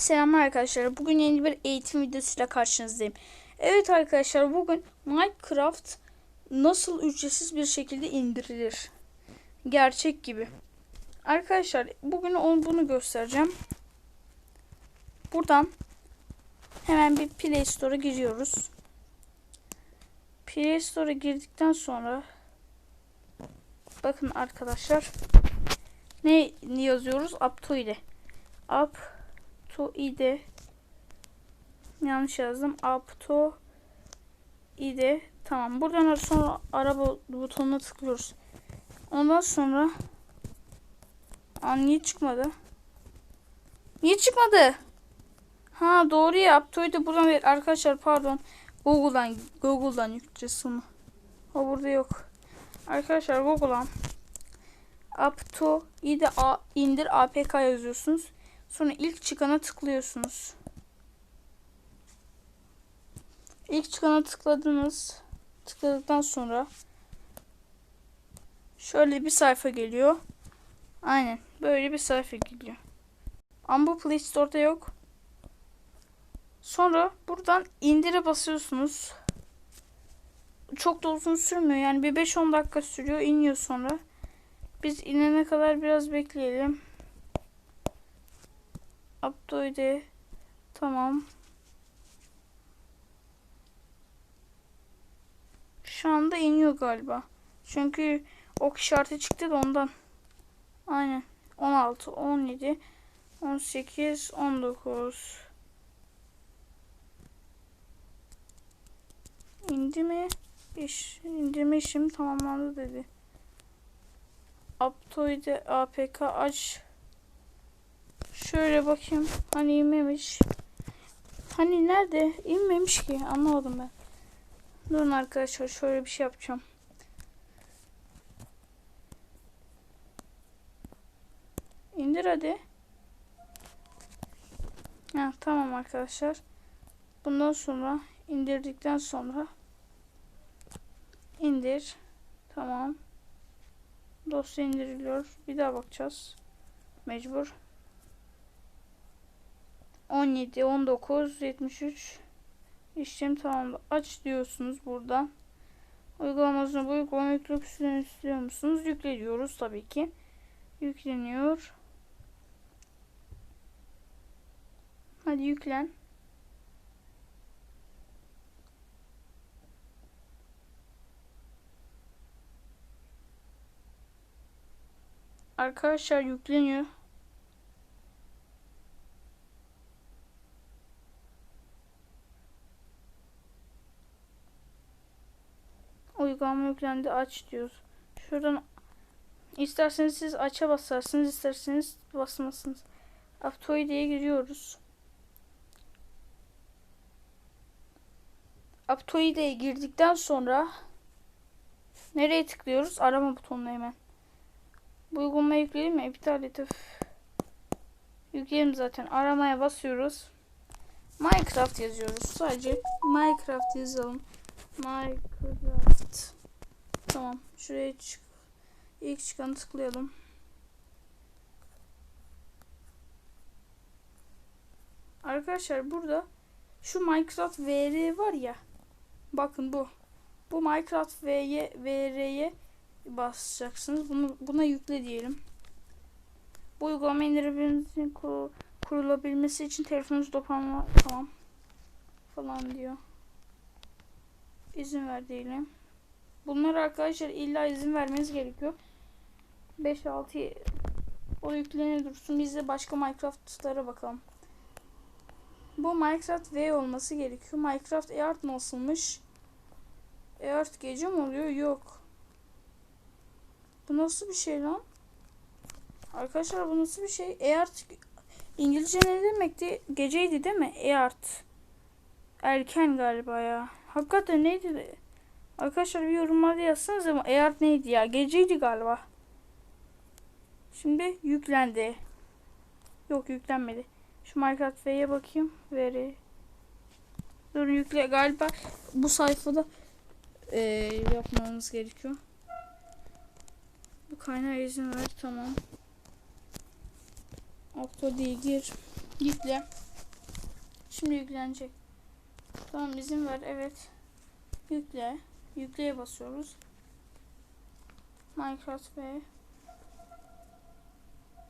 Selamlar arkadaşlar. Bugün yeni bir eğitim videosuyla karşınızdayım. Evet arkadaşlar bugün Minecraft nasıl ücretsiz bir şekilde indirilir? Gerçek gibi. Arkadaşlar bugün onu bunu göstereceğim. Buradan hemen bir Play Store'a giriyoruz. Play Store'a girdikten sonra bakın arkadaşlar ne yazıyoruz? Apto ile. Up to ide yanlış yazdım. Up to ide tamam. Buradan sonra araba butonuna tıklıyoruz. Ondan sonra Aa, niye çıkmadı? Niye çıkmadı? Ha doğru ya. Apto'yu buradan ver. Arkadaşlar pardon. Google'dan Google'dan yükleyeceğiz onu. O burada yok. Arkadaşlar Google'dan up to ide a, indir apk yazıyorsunuz. Sonra ilk çıkana tıklıyorsunuz. İlk çıkana tıkladınız. Tıkladıktan sonra şöyle bir sayfa geliyor. Aynen böyle bir sayfa geliyor. Ama bu Play Store'da yok. Sonra buradan indire basıyorsunuz. Çok da uzun sürmüyor. Yani bir 5-10 dakika sürüyor. iniyor sonra. Biz inene kadar biraz bekleyelim. Abdoide. Tamam. Şu anda iniyor galiba. Çünkü ok işareti çıktı da ondan. Aynen. 16, 17, 18, 19. İndi mi? İş, indirme işlemi tamamlandı dedi. Aptoide APK aç. Şöyle bakayım. Hani inmemiş. Hani nerede? İnmemiş ki. Anlamadım ben. Durun arkadaşlar. Şöyle bir şey yapacağım. İndir hadi. Ha, tamam arkadaşlar. Bundan sonra indirdikten sonra indir. Tamam. Dosya indiriliyor. Bir daha bakacağız. Mecbur. 17, 19, 73 işlem tamamladı. Aç diyorsunuz buradan. Uygulamasını bu uygulama yüklemek istiyor musunuz? Yükle diyoruz tabii ki. Yükleniyor. Hadi yüklen. Arkadaşlar yükleniyor. Uygulama yüklendi aç diyoruz. Şuradan isterseniz siz aça basarsınız isterseniz basmasınız. Aptoide'ye giriyoruz. Aptoide'ye girdikten sonra nereye tıklıyoruz? Arama butonuna hemen. Bu uygulamayı yükleyelim mi? İptal et. Öf. Yükleyelim zaten. Aramaya basıyoruz. Minecraft yazıyoruz. Sadece Minecraft yazalım. Minecraft. Tamam. Şuraya çık. İlk çıkanı tıklayalım. Arkadaşlar burada şu Minecraft VR var ya. Bakın bu. Bu Minecraft VR'ye VR'ye basacaksınız. Bunu buna yükle diyelim. Bu uygulama indirebilmesi kur, kurulabilmesi için telefonunuz dopanma tamam falan diyor. İzin ver diyelim. Bunlar arkadaşlar illa izin vermeniz gerekiyor. 5 6 o yüklenir dursun. Biz de başka Minecraft'lara bakalım. Bu Minecraft V olması gerekiyor. Minecraft Earth nasılmış? Earth gece mi oluyor? Yok. Bu nasıl bir şey lan? Arkadaşlar bu nasıl bir şey? Eart İngilizce ne demekti? Geceydi değil mi? Eart. Erken galiba ya. Hakikaten neydi? Arkadaşlar bir yorumlarda yazsanız ama Eart neydi ya? Geceydi galiba. Şimdi yüklendi. Yok yüklenmedi. Şu Minecraft V'ye bakayım. Veri. Dur yükle galiba bu sayfada e, yapmamız gerekiyor. Bu kaynağa izin ver. Tamam. Auto diye gir. Yükle. Şimdi yüklenecek. Tamam izin ver. Evet. Yükle. Yükleye basıyoruz. Minecraft ve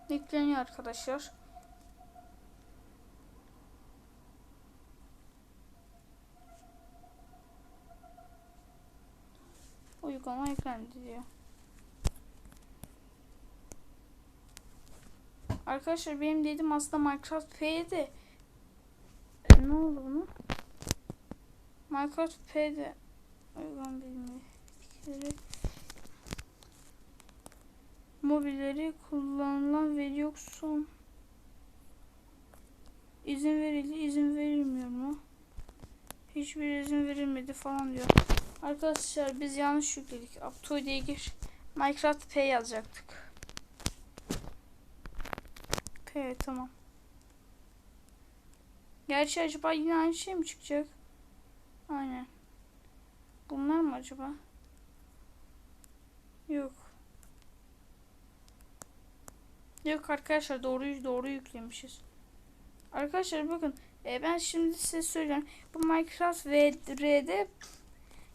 yükleniyor arkadaşlar. Uygulama yüklendi diyor. Arkadaşlar benim dedim aslında Minecraft P'de. E, ne oldu buna? Minecraft P'de mobilleri kullanılan ve yoksun izin verildi izin verilmiyor mu? Hiçbir izin verilmedi falan diyor. Arkadaşlar biz yanlış yükledik. Aptoy diye gir. Minecraft P yazacaktık. P tamam. Gerçi acaba yine aynı şey mi çıkacak? Aynen. Bunlar mı acaba? Yok. Yok arkadaşlar doğruyu doğru yüklemişiz. Arkadaşlar bakın e, ben şimdi size söyleyeyim. Bu Minecraft VR'de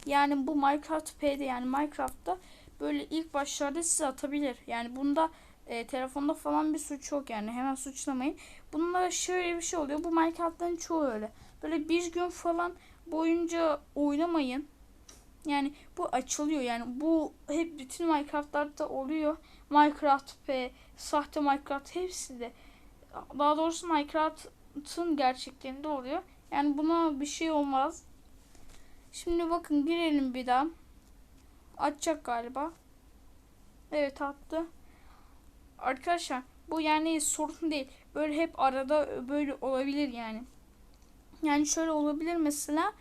yani bu Minecraft P'de yani Minecraft'ta böyle ilk başlarda size atabilir. Yani bunda e, telefonda falan bir suç yok yani hemen suçlamayın. Bunda şöyle bir şey oluyor. Bu Minecraft'ların çoğu öyle. Böyle bir gün falan boyunca oynamayın. Yani bu açılıyor yani bu hep bütün Minecraft'larda oluyor. Minecraft P, sahte Minecraft hepsi de. Daha doğrusu Minecraft'ın gerçekliğinde oluyor. Yani buna bir şey olmaz. Şimdi bakın girelim bir daha. Açacak galiba. Evet attı. Arkadaşlar bu yani sorun değil. Böyle hep arada böyle olabilir yani. Yani şöyle olabilir mesela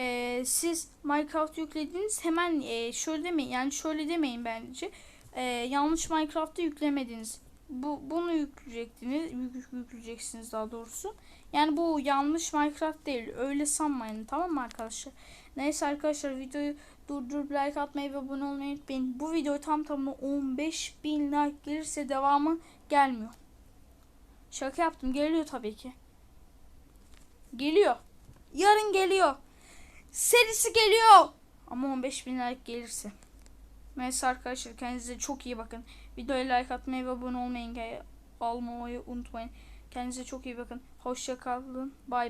e, siz Minecraft yüklediniz hemen e, şöyle demeyin yani şöyle demeyin bence. E, yanlış Minecraft'ı yüklemediniz. Bu bunu yükleyecektiniz yük, yükleyeceksiniz daha doğrusu. Yani bu yanlış Minecraft değil öyle sanmayın tamam mı arkadaşlar? Neyse arkadaşlar videoyu durdurup like atmayı ve abone olmayı unutmayın. Bu video tam tamına 15 bin like gelirse devamı gelmiyor. Şaka yaptım geliyor tabii ki. Geliyor. Yarın geliyor serisi geliyor. Ama 15 bin like gelirse. Neyse arkadaşlar kendinize çok iyi bakın. Videoya like atmayı ve abone olmayı almayı unutmayın. Kendinize çok iyi bakın. Hoşça kalın. Bye.